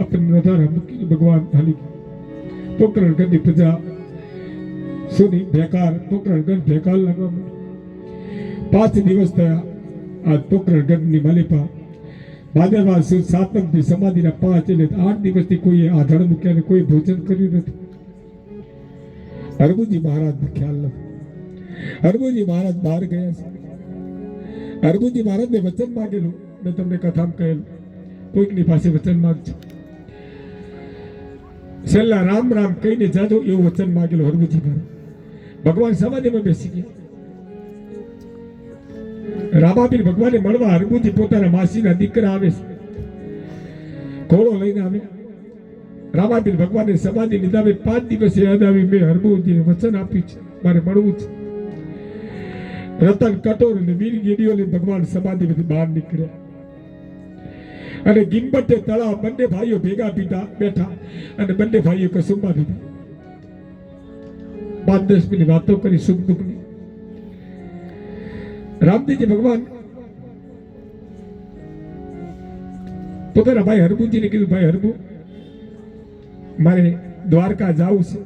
આપણને વધારે મૂકીને ભગવાન હાલી પોકરણ ગઢની પ્રજા સુની બેકાર પોકરણ ગઢ બેકાર લાગવા માંડી. પાંચ દિવસ થયા આ પોકરણ ગઢની માલિપા. ભાદરવા સુદ સાતમથી સમાધિના પાંચ એટલે આઠ દિવસથી કોઈએ આધણ મૂક્યા ને કોઈ ભોજન કર્યું નથી. હરબુજી મહારાજ ખ્યાલ નથી. હરબુજી મહારાજ બહાર ગયા છે. હરબુજી મહારાજને વચન માંગેલું. મેં તમને કથામાં કહેલું. કોઈકની પાસે વચન માંગજો. છેલ્લા રામ રામ કહીને જાજો એવું વચન માગેલું હરગુજી મારે. ભગવાન સમાધિમાં બેસી ગયા. રામાપીર ભગવાનને મળવા હરગુજી પોતાના માસીના દીકરા આવે છે. ઘોડો લઈને આવે. રામાપીર ભગવાનને સમાધિ લીધા મેં પાંચ દિવસે યાદ આવી મેં હરગુજીને વચન આપ્યું છે. મારે મળવું છે. રતન કટોર અને વીર ગેડીઓને ભગવાન સમાધિમાંથી બહાર નીકળ્યા. અને ગિનબટ્ટે તળાવ બંને ભાઈઓ ભેગા પીતા બેઠા અને બંને ભાઈઓ કસુંબા પીધા. પાંચ દસ મિનિટ વાતો કરી, સુખ દુઃખની રામદેવજી ભગવાન પોતાના ભાઈ હરબુજીને કીધું, ભાઈ હરબુ મારે દ્વારકા જવું છે.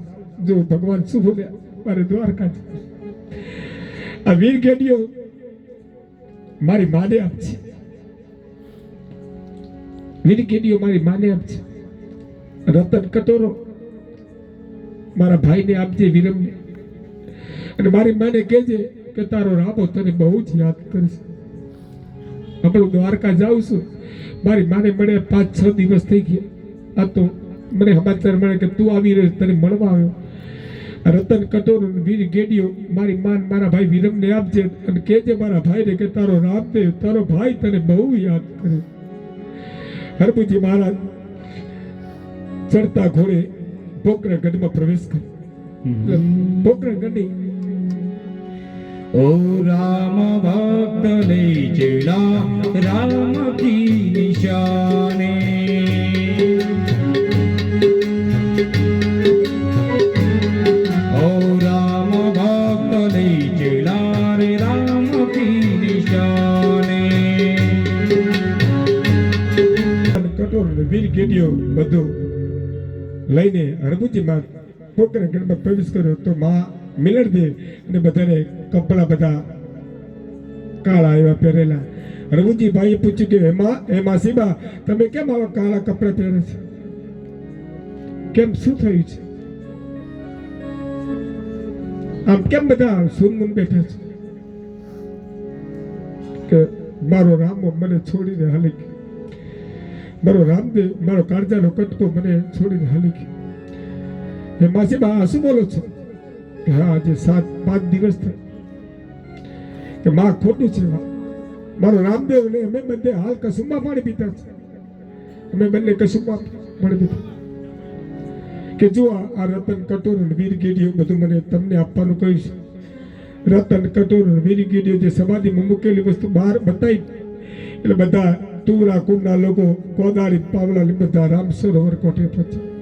જો ભગવાન શું બોલ્યા મારે દ્વારકા જવું આ વીર ગેડીઓ મારી માને આપશે વીર ગેડીઓ મારી માને આપજે રતન કટોરો મારા ભાઈને આપજે વિરમને અને મારી માને કહેજે કે તારો રાબો તને બહુ જ યાદ કરશે. આપણું દ્વારકા જાઉં છું. મારી માને મળે પાંચ, છ દિવસ થઈ ગયા. આ તો મને સમાચાર મળે કે તું આવી રહ્યો તને મળવા આવ્યો. રતન કટોર વીર ગેડીઓ મારી માન, મારા ભાઈ વિરમને આપજે અને કહેજે મારા ભાઈને કે તારો રામદેવ તારો ભાઈ તને બહુ યાદ કરે. હરબુજી મહારાજ ચડતા ઘોડે પોકરણ ગઢમાં પ્રવેશ કર્યો. પોકરણ ગઢની ઓ રામ ભક્ત ને ચેડા રામ કી નિશાને અને વીર ગેડીઓ બધું લઈને હરબુજીમાં પોતાના ગણમાં પ્રવેશ કર્યો તો માં મિલણદેવ અને બધાને કપડા બધા કાળા એવા પહેરેલા. રઘુજી ભાઈએ પૂછ્યું કે એમાં એમાં સીબા, તમે કેમ આવા કાળા કપડા પહેરે છે? કેમ શું થયું છે? આમ કેમ બધા સુનમુન બેઠા છે? કે, મારો રામો મને છોડીને હલી ગયો. મારો રામદેવ, મારો કાળજાનો કટકો મને છોડીને હાલી ગયો. હે માસી બા, શું બોલો છો? કે હા, આજે સાત, પાંચ દિવસ થયા કે માં ખોટું છે. મારો રામદેવ ને અમે બંને હાલ કસુંબા પાણી પીતા છે. અમે બંને કસુંબા પાણી પીતા કે જો આ રતન કટોર વીર ગેડીઓ બધું મને તમને આપવાનું કહીશ. રતન કટોર વીર ગેડીઓ જે સમાધિમાં મૂકેલી વસ્તુ બહાર બતાવી એટલે બધા તુરા કુંડના લોકો કોદાળી પાવલા બધા રામ સરોવર કોઠે પહોંચ્યા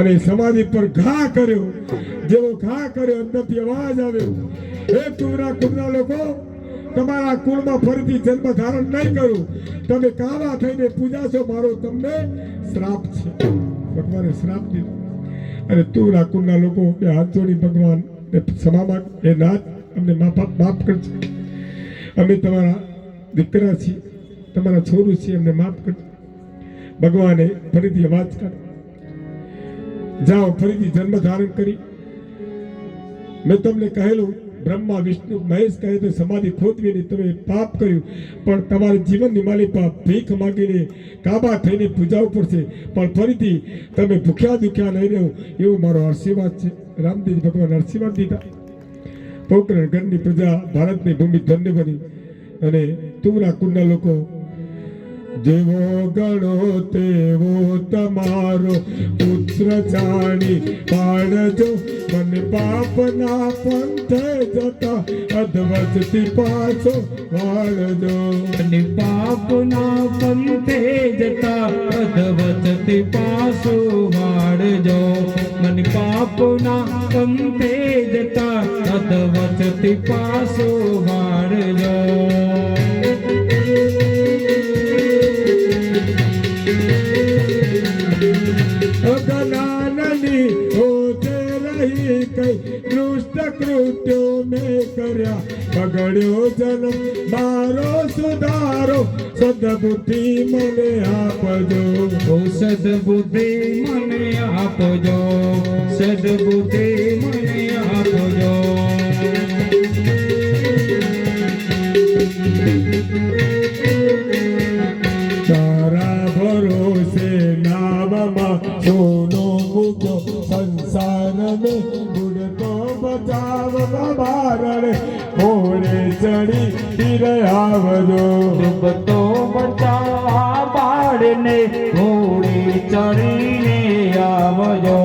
અને સમાધિ પર ઘા કર્યો. જેવો ઘા કર્યો, અંદરથી અવાજ આવ્યો. હે તુરા કુંડના લોકો, તમારા કુળમાં ફરીથી જન્મ ધારણ નહીં કરું. તમે કાવા થઈને પૂજા છો મારો તમને શ્રાપ છે. ભગવાને શ્રાપ દીધો. અને તુરા કુંડના લોકો બે હાથ જોડી ભગવાન ક્ષમા માંગ એ નાથ, અમને માફ માફ કરજો. અમે તમારા દીકરા છીએ. તમારા છોરું છે, એમને માફ કરજો. ભગવાને ફરીથી અવાજ કર જાઓ, ફરીથી જન્મ ધારણ કરી. મેં તમને કહેલું, બ્રહ્મા, વિષ્ણુ, મહેશ કહે તો સમાધિ નહીં, તમે પાપ કર્યું. પણ તમારે જીવનની માલિકા ભીખ માંગીને કાબા થઈને પૂજાવું પડશે. પણ ફરીથી તમે ભૂખ્યા દુખ્યા નહીં રહો, એવો મારો આશીર્વાદ છે. રામદેવ ભગવાન આશીર્વાદ દીધા. પોકરણ ગઢની પ્રજા ભારતની ભૂમિ ધન્ય બની અને તુમરા કુંડના લોકો જેવો ગણો તેવો તમારો પુત્ર જાણી પાડજો. મને પાપના પંથે જતા અધવચથી પાછો વાળજો. અને પાપના પંથે જતા અધવચથી પાછો વાળજો. મન પાપના પંથે જતા અધવચથી પાછો વાળજો બગડ્યો જન્મ મારો સુધારો. સદબુદ્ધિ મને આપજો. સદબુદ્ધિ મને આપજો. સદબુદ્ધિ મને બચાવવા બાળને ઘોડી ચડીને આવજો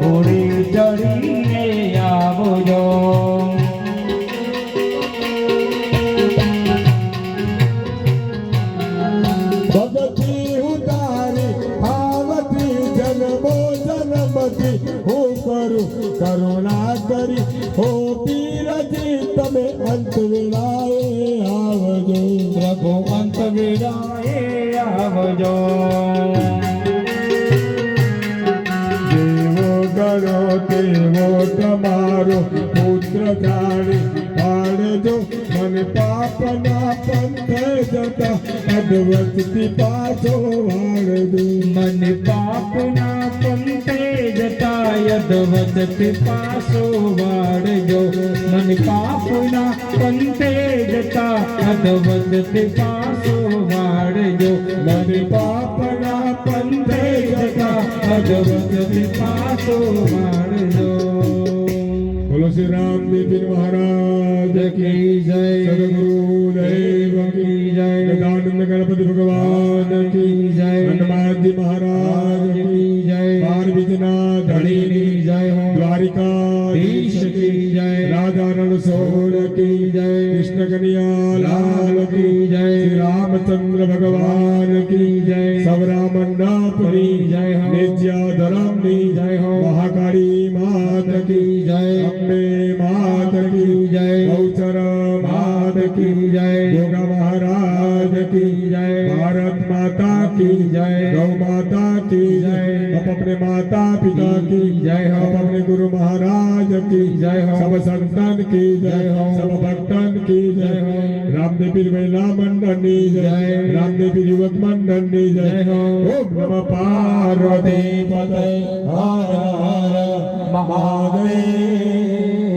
ઘોડી ચડીને આવજો. ભગતી ઉતારી આવતી જન્મો જન્મથી હું કરું, કરુણા કરી વેળાએ આવજો જેવો કરો તેવો તમારો પુત્ર જાણી પાડજો મને પાપના પંથે જતા અદવતથી પાછો વાળજો મને પાપના પંથે જતા યદવતથી પાછો વાળજો મને પાપના પંથે જતા અદવતથી પાસો વાળજો મને પાપના પંથે જતા અદવતથી પાસો વાળજો બોલો શ્રી રામદેવ મહારાજ કી જય. સદગુરુ દેવ કી જય. ગદાનંદ ગણપતિ ભગવાન કી જય. હનુમાનજી મહારાજ કી જય. પાર્વતીના ધણીની જય હો. ચરણ સોર કી જય કૃષ્ણ કનિયા લાલ કી જય રામચંદ્ર ભગવાન કી જય સવરા મંડાપુરી જય નિત્યા ધરમની જય હો મહાકાળી માત કી જય અંબે માત કી જય ગૌચર માત કી જય યોગા મહારાજ કી જય ભારત માતા કી જય ગૌ માતા કી જય अपने माता पिता की जय हो। अपने गुरु महाराज की जय हो। सब संतन की जय हो। सब भक्तन की जय हो। रामदेव पीर महिला मंडल की जय। रामदेव पीर युवक मंडल की जय जय हो। ओम नमः पार्वती पते हर हर महादेव